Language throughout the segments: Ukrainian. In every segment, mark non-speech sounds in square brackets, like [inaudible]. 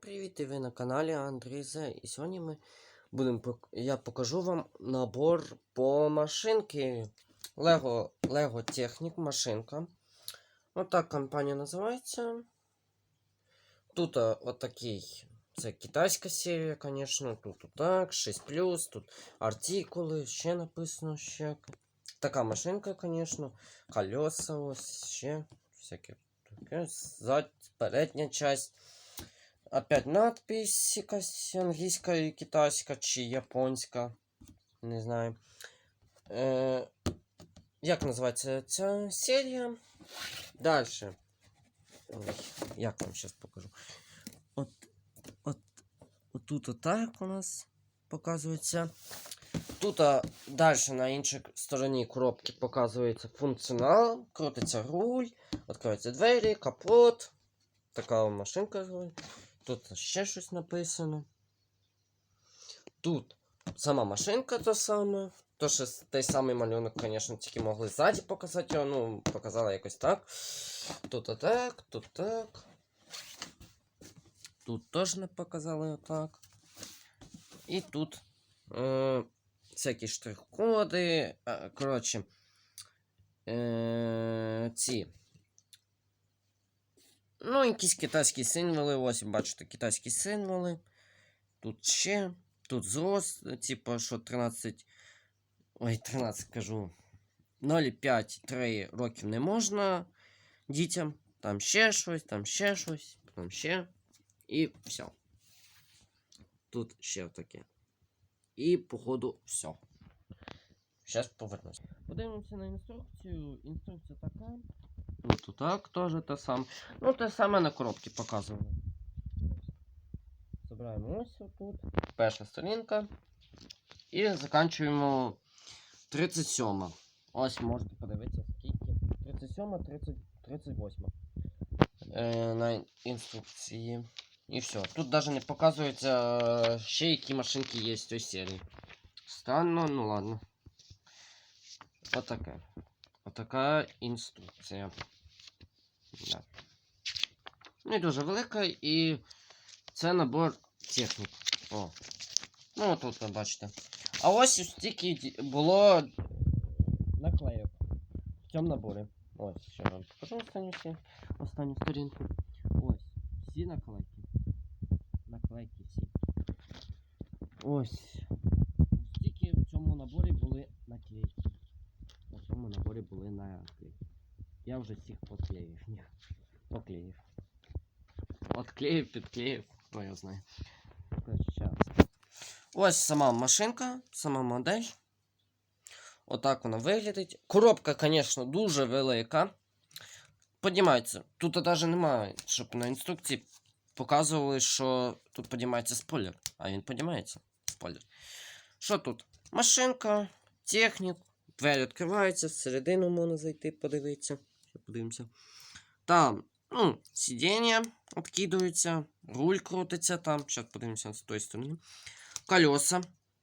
привіт! І ви на каналі Андрій. І сьогодні ми будемо я покажу вам набор по машинки. Lego, Lego Technic машинка. Отак компанія називається. Тут отакий. Це китайська серія, звісно. Тут отак, 6 тут артикули, ще написано ще. Така машинка, звісно. Колеса, ось ще. Всяке таке. Передня часть. Опять надпись якась англійська і китайська чи японська. Не знаю. Е, як називається ця серія? Далі. Як вам зараз покажу. От, от, отут отак у нас показується. Тут далі на іншій стороні коробки показується функціонал, крутиться руль, відкриваються двері, капот. Така машинка. Тут ще щось написано. Тут сама машинка та сама. То той самий малюнок, звісно, тільки могли ззаді показати його. Ну, показали якось так. Тут отак, тут так. Тут теж не показали отак. І тут е, всякі штрих-коди. Коротше. Е, ці. Ну, якісь китайські символи. Ось, бачите, китайські символи. Тут ще. Тут зрост, типу, що 13. Ой, 13 кажу. 0,5-3 років не можна дітям. Там ще щось, там ще щось, там ще. І все. Тут ще таке. І, походу, все. Зараз повернусь. Подивимося на інструкцію. Інструкція така. Тут отак теж те саме. Ну, те саме на коробці показували. Забираємо ось тут. Перша сторінка. І заканчуємо 37. Ось можете подивитися, скільки. 37, 30, 38. Е, на інструкції. І все. Тут навіть не показується е, ще які машинки є з цієї серії. Странно, ну ладно. Отаке. Отака інструкція. Да. Не дуже велика і це набор технік. О. Ну тут ви бачите. А ось стільки було наклейок в цьому наборі. Ось, ще вам покажу останню, останню сторінку. Ось. Всі наклейки. Наклейки всі. Ось. Стільки в цьому наборі були наклейки. У цьому наборі були наклейки. Я вже всіх поклеїв. Ні. Поклеїв. Отклеїв, підклеїв. Хто я знаю. Ось сама машинка, сама модель. Отак вона виглядить. Коробка, звісно, дуже велика. Поднімається. Тут навіть немає, щоб на інструкції показували, що тут піднімається спойлер. А він піднімається. Спойлер. Що тут? Машинка, технік, двері відкриваються, всередину можна зайти, подивитися. Подивимося. Там, ну, сидіння відкидаються, руль крутиться там. Зараз подивимося з тої сторони. Колеса.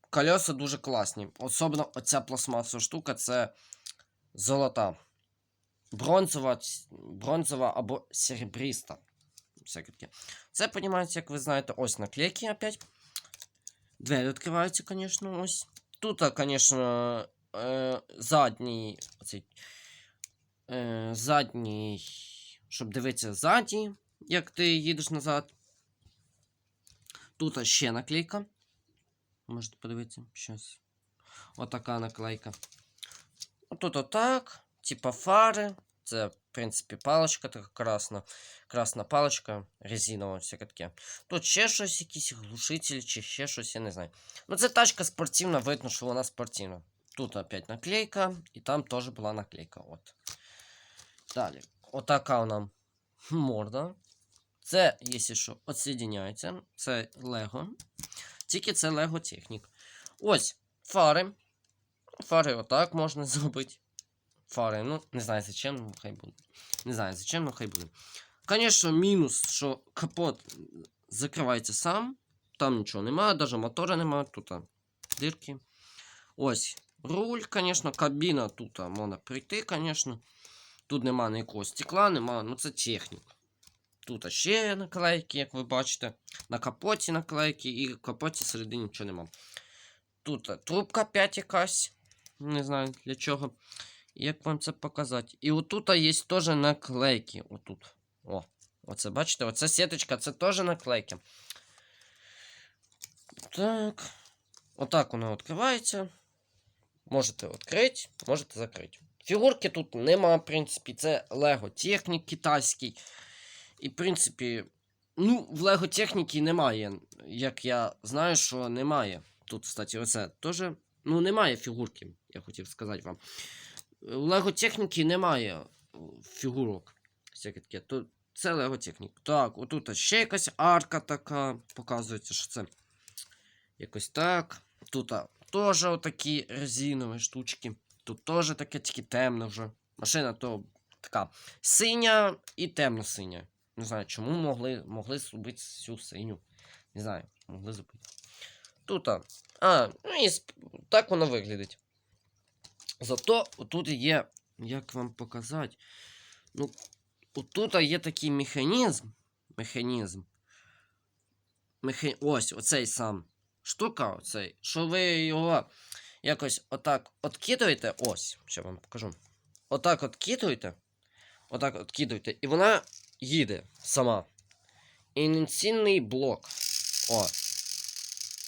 Колеса дуже класні. Особливо оця пластмасова штука це золота. Бронзова, бронзова або серебріста. Всяке таке. Це піднімається, як ви знаєте, ось наклейки опять. Двері відкриваються, звісно, ось. Тут, звісно, е, задній. Оцей, е, задній. Щоб дивитися ззаді, як ти їдеш назад. Тут ще наклейка. Можете подивитися щось. Отака наклейка. Тут отак. Типа фари. Це, в принципі, паличка така красна. Красна паличка, резинова, всяке таке. Тут ще щось, якісь глушителі, чи ще щось, я не знаю. Ну, це тачка спортивна, видно, що вона спортивна. Тут опять наклейка, і там теж була наклейка. От. Далі. Отака вона морда. Це, якщо що, відсоединяється. Це Лего. Тільки це Lego Технік. Ось фари. Фари отак можна [laughs] зробити. Фари, ну, не знаю зачем, ну хай буде. Не знаю зачем, ну хай буде. Звісно, мінус, що капот закривається сам. Там нічого немає, навіть мотора немає, тут дирки. Ось руль, звісно, кабіна тут можна прийти, звісно. Тут немає ніякого стекла, немає, ну це технік. Тут ще наклейки, як ви бачите. На капоті наклейки і в капоті всередині нічого нема. Тут е, трубка 5 якась. Не знаю для чого. Як вам це показати? І отут є теж наклейки. Отут. О, оце бачите, оце сіточка, це теж наклейки. Так. Отак воно відкривається. Можете відкрити, можете закрити. Фігурки тут нема, в принципі, це Лего Технік китайський. І, в принципі, ну, в Лего Техніки немає. Як я знаю, що немає. Тут, кстати, оце теж. Ну, немає фігурки, я хотів сказати вам. У Лего Техніки немає е, фігурок. Всяке таке. То це Лего Технік. Так, отут ще якась арка така. Показується, що це якось так. Тут теж отакі резинові штучки. Тут теж таке тільки темне вже. Машина то така синя і темно-синя. Не знаю, чому могли, могли зробити всю синю. Не знаю, могли зробити. Тут, а, а ну і так воно виглядить. Зато тут є, як вам показати. Ну, отут є такий механізм. Механізм. Меха... Ось, оцей сам штука, оцей, що ви його якось отак откидуєте. Ось, ще вам покажу. Отак откидуєте. Отак откидуєте. І вона їде сама. Ініційний блок. О.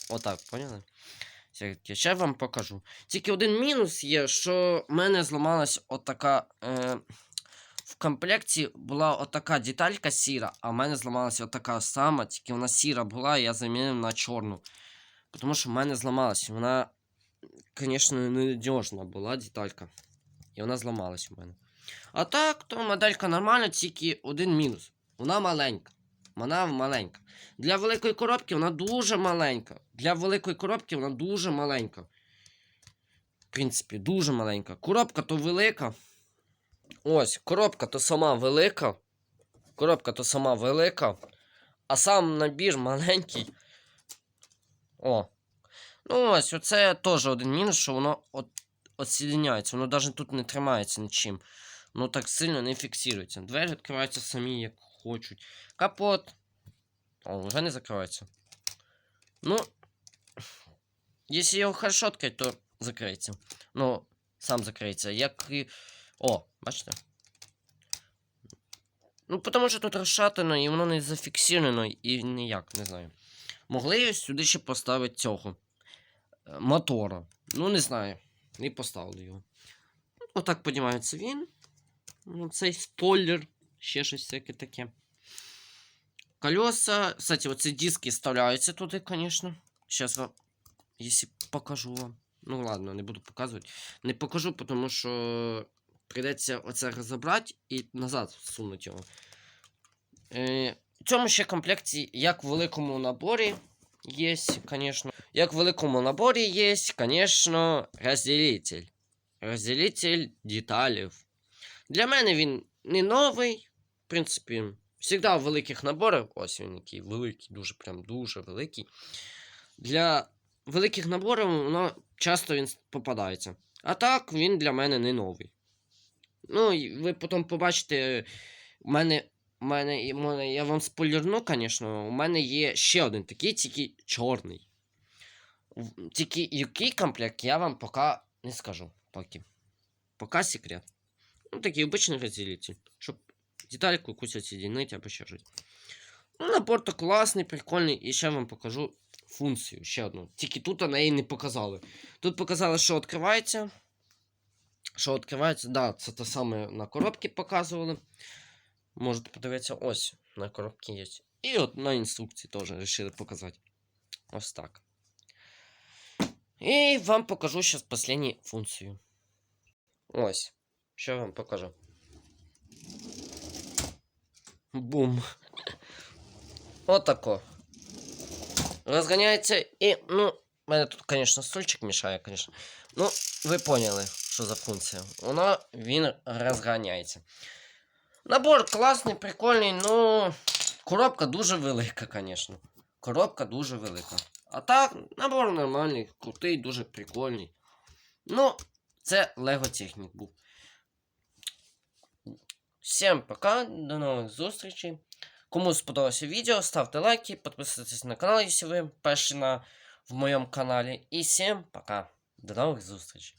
Отак, поняли? Все-таки, Ще вам покажу. Тільки один мінус є, що в мене зламалась отака. Е, в комплекті була отака деталька сіра, а в мене зламалася отака сама, тільки вона сіра була, і я замінив на чорну. Тому що в мене зламалась. Вона, звісно, ненадіжна була деталька. І вона зламалась у мене. А так, то моделька нормальна, тільки один мінус. Вона маленька. Вона маленька. Для великої коробки вона дуже маленька. Для великої коробки вона дуже маленька. В принципі, дуже маленька. Коробка то велика. Ось, коробка то сама велика. Коробка то сама велика. А сам набір маленький. О. Ну ось, оце теж один мінус, що воно от, отсоединяється. Воно навіть тут не тримається нічим. Воно так сильно не фіксується. Двері відкриваються самі, як хочуть. Капот. О, вже не закривається. Ну. Якщо його хорошо відкрити, то закриється. Ну, сам закриється. Як і. О, бачите? Ну, тому що тут розшатано і воно не зафіксовано і ніяк, не знаю. Могли сюди ще поставити цього мотора. Ну, не знаю. Не поставили його. Ну, Отак піднімається він. Ну, цей спойлер. Ще щось всяке таке. Колеса. Кстати, оці диски вставляються туди, звісно. Зараз вам, якщо покажу вам. Ну ладно, не буду показувати. Не покажу, тому що прийдеться оце розібрати і назад всунути його. Е, в цьому ще комплекті, як в великому наборі, є, звісно. Як в великому наборі є, звісно, розділитель. Розділитель деталів. Для мене він не новий. В принципі, завжди в великих наборах. Ось він який великий, дуже прям дуже великий. Для великих наборів воно часто він попадається. А так, він для мене не новий. Ну, і ви потім побачите, у мене, у мене, мене я вам спойлерну, звісно, у мене є ще один такий, тільки чорний. Тільки який комплект я вам поки не скажу. Поки. Поки секрет. Ну, такий обичний розділитель, щоб детальку якусь відсоединити або ще щось. Ну, набор то класний, прикольний, і ще вам покажу функцію, ще одну. Тільки тут неї не показали. Тут показали, що відкривається. Що відкривається, да, це те саме на коробці показували. Можете подивитися, ось на коробці є. І от на інструкції теж вирішили показати. Ось так. І вам покажу зараз останню функцію. Ось. Що я вам покажу. Бум. [coughs] Отако. Розганяється і, ну, в мене тут, звісно, стульчик мішає, звісно. Ну, ви поняли, що за функція. Воно він розганяється. Набор класний, прикольний, ну. Коробка дуже велика, звісно. Коробка дуже велика. А так, набор нормальний, крутий, дуже прикольний. Ну, це Lego Технік був. Всім пока, до нових зустрічей. Кому сподобалося відео, ставте лайки, підписуйтесь на канал, якщо ви перші на в моєму каналі. І всім пока. До нових зустрічей.